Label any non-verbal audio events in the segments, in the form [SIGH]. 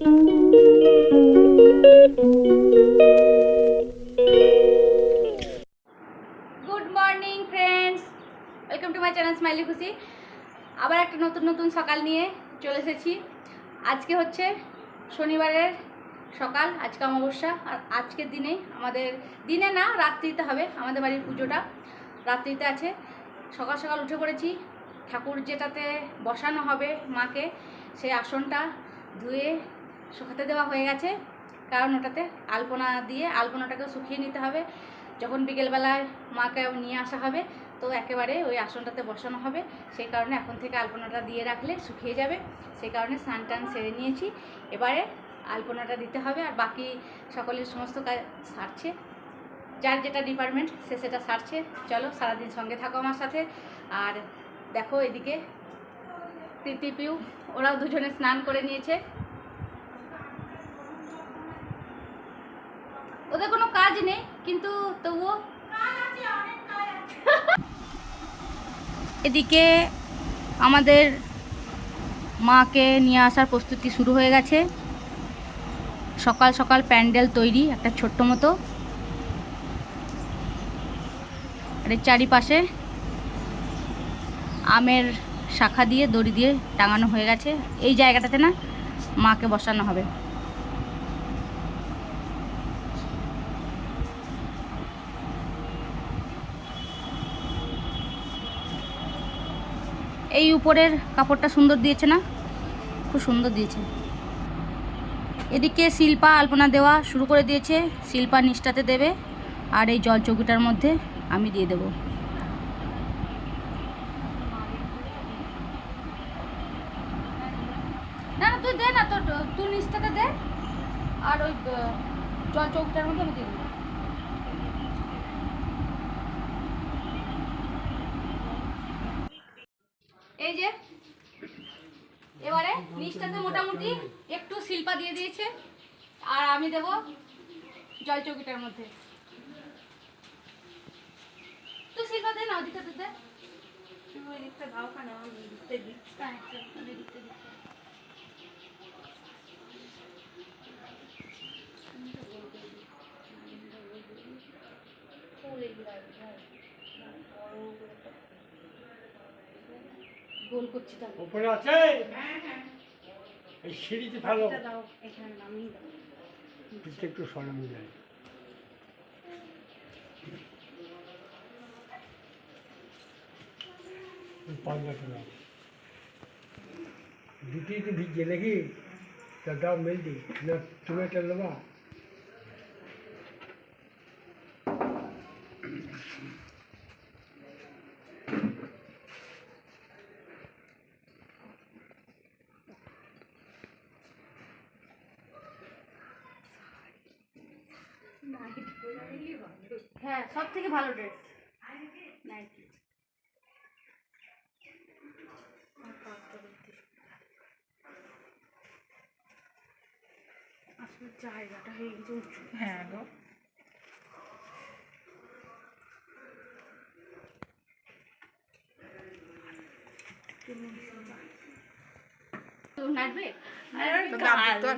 Good morning friends welcome to my channel smiley খুশি আবার একটা নতুন নতুন সকাল নিয়ে চলে এসেছি। আজকে হচ্ছে শনিবারের সকাল, আজকে অমাবস্যা, আর আজকের দিনে আমাদের, দিনে না, রাত্রিতে হবে আমাদের বাড়ির পুজোটা। রাত্রিতে আছে। সকাল সকাল উঠে পড়েছি। ঠাকুর যেটাতে বসানো হবে মাকে, সেই আসনটা ধুয়ে শুকাতে দেওয়া হয়ে গেছে। কারণ ওটাতে আলপনা দিয়ে আলপনাটাকে শুকিয়ে নিতে হবে। যখন বিকেলবেলায় মাকে নিয়ে আসা হবে, তো একেবারে ওই আসনটাতে বসানো হবে। সেই কারণে এখন থেকে আলপনাটা দিয়ে রাখলে শুকিয়ে যাবে। সেই কারণে স্নান টান সেরে নিয়েছি। এবারে আলপনাটা দিতে হবে আর বাকি সকলের সমস্ত কাজ সারছে। যার যেটা ডিপার্টমেন্ট সে সেটা সারছে। চলো সারাদিন সঙ্গে থাকো আমার সাথে। আর দেখো এদিকে প্রীতি পিউ, ওরাও দুজনে স্নান করে নিয়েছে। ওদের কোনো কাজ নেই, কিন্তু তবুও। এদিকে আমাদের মাকে নিয়ে আসার প্রস্তুতি শুরু হয়ে গেছে। সকাল সকাল প্যান্ডেল তৈরি, একটা ছোট্ট মতো। আর চারিপাশে আমের শাখা দিয়ে, দড়ি দিয়ে টাঙানো হয়ে গেছে। এই জায়গাটাতে না মাকে বসানো হবে। এই উপরের কাপড়টা সুন্দর দিয়েছে না? খুব সুন্দর দিয়েছে। এদিকে শিল্পা আলপনা দেওয়া শুরু করে দিয়েছে। শিল্পা নিষ্ঠাতে দেবে আর এই জল চৌকিটার মধ্যে আমি দিয়ে দেবো। না তুই দে না, তোর তুই নিচটাতে দে। আর ওই জল চৌকিটার মধ্যে আমি দিয়ে দেবো এই যে এবারে নিচটাতে একটু শিল্পা দিয়ে দিয়েছে আর আমি দেব জল চৌকিটার মধ্যে। তুই শিল্পা দে না ওদিকটাতে দে তুমি ওই দিকটা দাও কেন আমি দিকটা দিই হ্যাঁ, ওই দিকটা দিই। গোল করছি তাহলে। উপরে আছে? এই সিঁড়িতে দাও পিঠে একটু সরানো যায়। ওই পাল্লাটা দাও দুটি তো ভিজে নাকি তা দাও না তুমি এটা নেবা? হ্যাঁ সব থেকে ভালো ড্রেস নাইটি আসলে জায়গাটা হয়ে গেছে উঁচু। হ্যাঁ গো।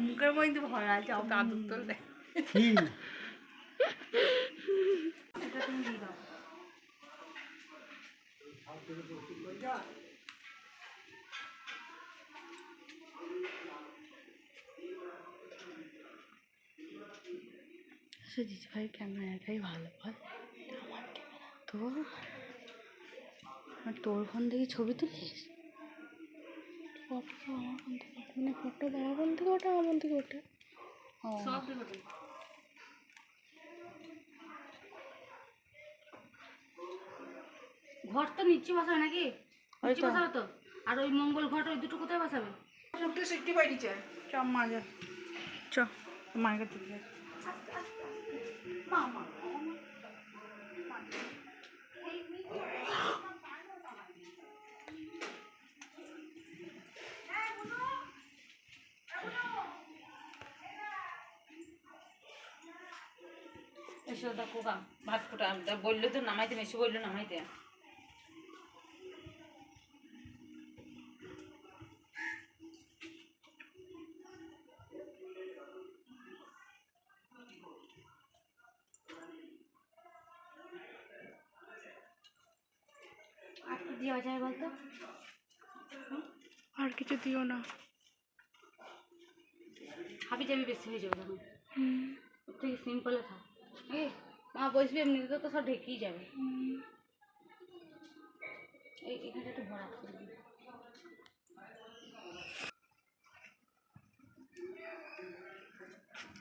মুখের মধ্যে ভরা আছে দাদুর তো দেয়। কি এটা তুমি দিয়ে দাও ভাই ক্যামেরা একাই ভালো বল। তো আর তোর ফোন থেকে ছবি তুলিস? ফটো আমার ফোন থেকে মানে ফটো বাবার ফোন থেকে ওটা আমার ফোন থেকে ওটা ও। ঘর তো নিচে বসাবে নাকি? নিচে তো। বসাবে তো? আর ওই মঙ্গল ঘট ওই দুটো কোথায় বসাবে? চ মা যা চ মায়ের কাছে। এসে দেখো গা ভাত ফোটা বলল তো নামাইতে এসে বলল নামাইতে। দেওয়া যায় বলতো? আর কিছু দিও না। হাবি যাবি বেশি হয়ে যাবে তখন। থেকে সিম্পলে থাক এ মা বসবি এমনিতে তো সব ঢেকেই যাবে। এই এখানটা একটু ভরা করে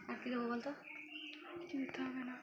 আর কি দেবো বলতো? দিতে হবে না।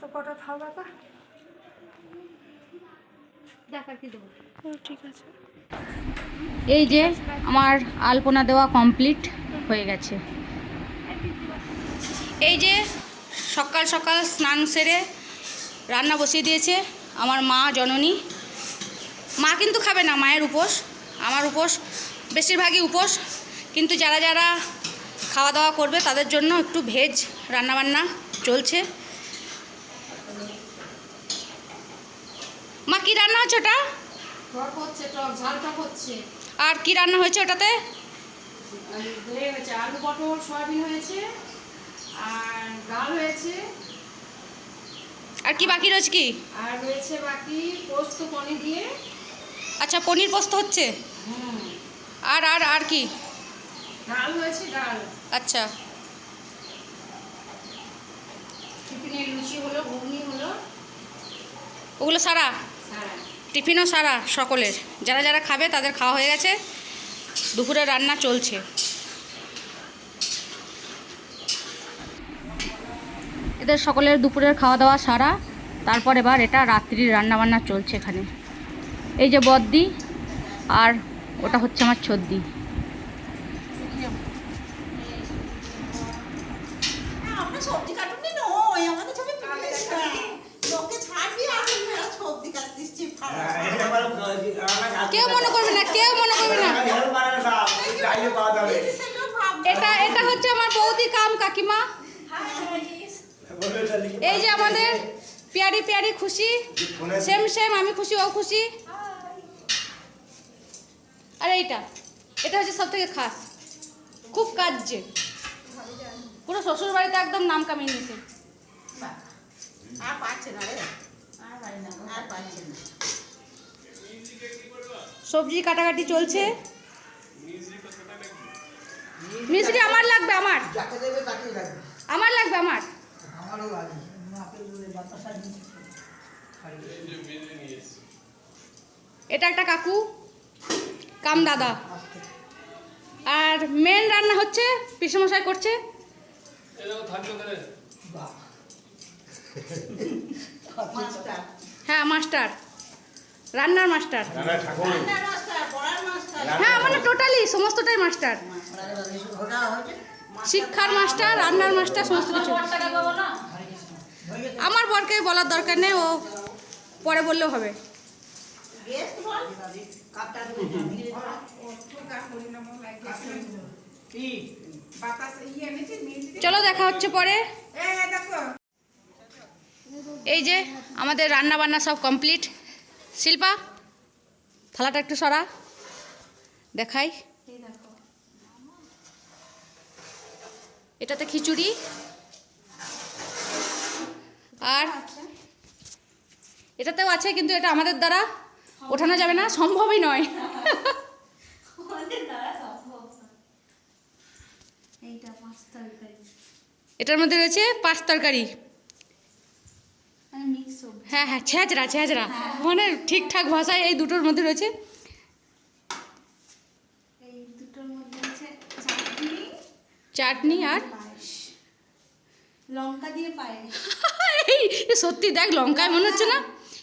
কটা বাবা? ঠিক আছে। এই যে আমার আলপনা দেওয়া কমপ্লিট হয়ে গেছে। এই যে সকাল সকাল স্নান সেরে রান্না বসিয়ে দিয়েছে আমার মা জননী। মা কিন্তু খাবে না মায়ের উপোস আমার উপোস বেশিরভাগই উপোস। কিন্তু যারা যারা খাওয়া দাওয়া করবে তাদের জন্য একটু ভেজ রান্নাবান্না চলছে। মা কি রান্না হচ্ছে ওটা? হচ্ছে আর কি রান্না হয়েছে ওটাতে? আলু পটল সয়াবিন হয়েছে আর ডাল হয়েছে। আর কি বাকি রয়েছে কি? আর রয়েছে বাকি পোস্ত পনির দিয়ে। আচ্ছা পনির পোস্ত হচ্ছে? আর আর আর কি? ডাল হয়েছে ডাল। আচ্ছা। টিফিনের লুচি হলো ঘুগনি হলো। ওগুলো সারা? টিফিনও সারা সকলের। যারা যারা খাবে তাদের খাওয়া হয়ে গেছে। দুপুরে রান্না চলছে। এদের সকলের দুপুরের খাওয়া দাওয়া সারা। তারপর এবার এটা রাত্রির রান্না বান্না চলছে এখানে। এই যে বদ্দি আর ওটা হচ্ছে আমার ছদ্দি আমরা সবজি কাটুনি নয় আমাদের ছবি লোকে ছাড়বি আমি মেয়েরা সবজি কাট দিচ্ছি কেউ মনে করবে না কেউ মনে করবে না এটা এটা হচ্ছে আমার বৌদি কাম কাকিমা? এই যে আমাদের পিয়ারি পিয়ারি খুশি, সেম সেম, আমি খুশি, ও খুশি। আর এইটা, এটা হচ্ছে সব থেকে খাস। খুব কাজ পুরো শ্বশুর বাড়িতে একদম নাম কামিয়ে নিয়েছে। সবজি কাটাকাটি চলছে। মিষ্টি আমার লাগবে আমার। আমার লাগবে আমার। এটা একটা কাকু কাম দাদা। আর মেন রান্না হচ্ছে পিসমশাই করছে। হ্যাঁ মাস্টার। রান্নার মাস্টার। রান্নার মাস্টার পড়ার মাস্টার। হ্যাঁ মানে টোটালি সমস্তটাই মাস্টার। শিক্ষার মাস্টার রান্নার মাস্টার সমস্ত কিছু। আমার বরকে বলার দরকার নেই ও পরে বললেও হবে। চলো দেখা হচ্ছে পরে। এই যে আমাদের রান্না বান্না সব কমপ্লিট শিল্পা থালাটা একটু সরা। দেখাই। এটাতে খিচুড়ি। আর এটাতেও আছে কিন্তু এটা আমাদের দ্বারা ওঠানো যাবে না সম্ভবই নয়। এটার মধ্যে রয়েছে পাঁচ তরকারি। হ্যাঁ হ্যাঁ ছেঁচড়া ছেঁচড়া। মানে ঠিকঠাক ভাষায় এই দুটোর মধ্যে রয়েছে? চাটনি আর? লঙ্কা দিয়ে পায়েস। [LAUGHS] এই সত্যি দেখ লঙ্কায় মনে হচ্ছে না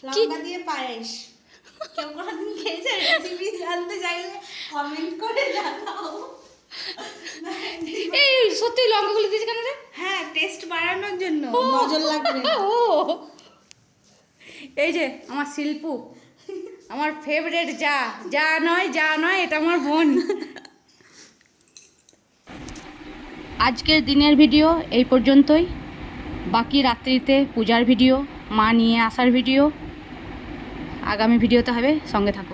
লঙ্কা দিয়ে পায়েস। কেউ কোনোদিন খেয়েছে? রেসিপি জানতে চাইলে কমেন্ট করে জানাও। [LAUGHS] এই সত্যি লঙ্কাগুলো দিয়েছে কেন রে? হ্যাঁ টেস্ট বাড়ানোর জন্য। নজর লাগবে। ও। এই যে, আমার শিল্প, আমার ফেভারেট যা যা নয় যা নয়, এটা আমার বোন। আজকের দিনের ভিডিও এই পর্যন্তই। বাকি রাত্রিতে পূজার ভিডিও, মা নিয়ে আসার ভিডিও। আগামী ভিডিওতে হবে, সঙ্গে থাকো।